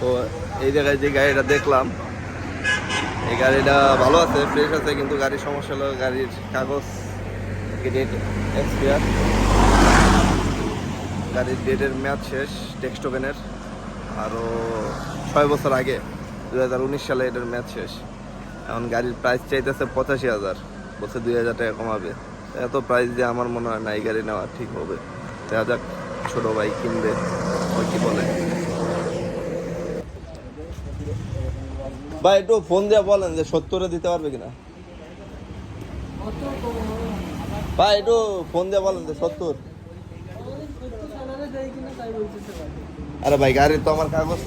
তো এই জায়গায় যে গাড়িটা দেখলাম, এই গাড়িটা ভালো আছে ফ্রেশ আছে, কিন্তু গাড়ির সমস্যা হলো গাড়ির কাগজ ডেট এক্সপিয়ার গাড়ির ডেটের মেয়াদ শেষ টেক্সট ওভেনের আরও ছয় বছর আগে দু হাজার উনিশ সালে এটার মেয়াদ শেষ। এখন গাড়ির প্রাইস চাইতেছে পঁচাশি হাজার, বলছে দুই হাজার টাকা কমাবে। এত প্রাইস দিয়ে আমার মনে হয় না এই গাড়ি নেওয়া ঠিক হবে। দেখা যাক, ছোটো ভাই কিনবে ওই কী বলে। ভাই একটু ফোন দিয়ে বলেন যে সত্তরে দিতে পারবে কিনা। ভাই একটু ফোন দিয়ে বলেন যে সত্তর। আরে ভাই, গাড়ির তো আমার কাগজ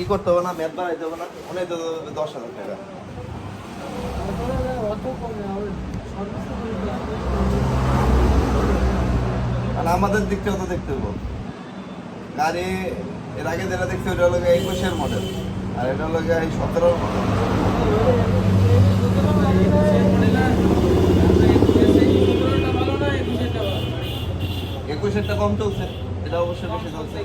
ই করতে হবে না মেদ বাড়াইতে হবে না দশ হাজার টাকা। আর আমাদের দিক থেকে তো দেখতে হব। গাড়ি, এর আগে যেটা দেখতে ওটা হলো একুশের মডেল আর এটা হলো গিয়ে এই সতেরোর মডেল একুশেরটা কম চলছে এটা অবশ্যই বেশি চলছে।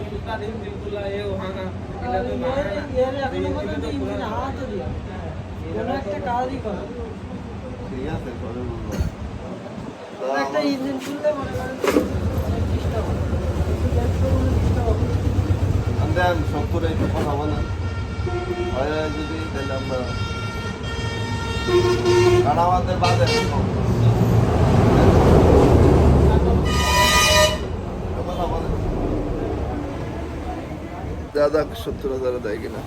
ঠিক আছে পরে বলব। তো আমার- দেন সত্তরে একটু কথা বলেন। হয় হয় দাদা সত্তর হাজারে দেয় কিনা?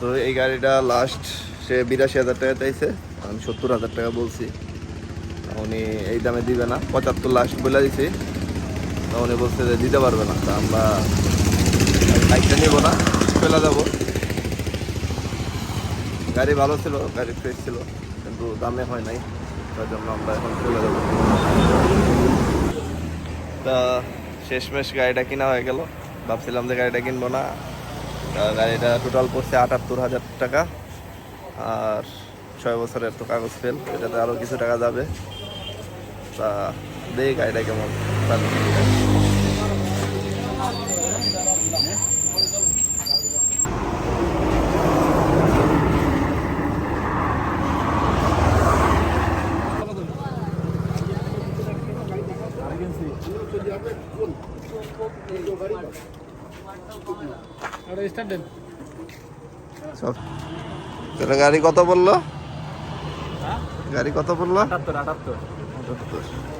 তো এই গাড়িটা লাস্ট সে বিরাশি হাজার টাকা চাইছে। আমি সত্তর হাজার টাকা বলছি। উনি এই দামে দিবে না। পঁচাত্তর লাস্ট বলে দিছি। উনি বলছে যে দিতে পারবে না। তা আমরা বাইকটা নিব না, চলে যাব। গাড়ি ভালো ছিল, গাড়ি ফ্রেশ ছিল, কিন্তু দামে হয় নাই। তার জন্য আমরা এখন চলে যাব। তা শেষমেশ গাড়িটা কিনা হয়ে গেল। ভাবছিলাম যে গাড়িটা কিনবো না। গাড়িটা টোটাল পড়ছে আটাত্তর হাজার টাকা। আর ছয় বছরের তো কাগজ ফেল এটাতে আরও কিছু টাকা যাবে। তা দেখি গাড়িটা কেমন। চালায়। সব তাহলে গাড়ি কত বলল গাড়ি কত বলল আটাত্তর আটাত্তর আটাত্তর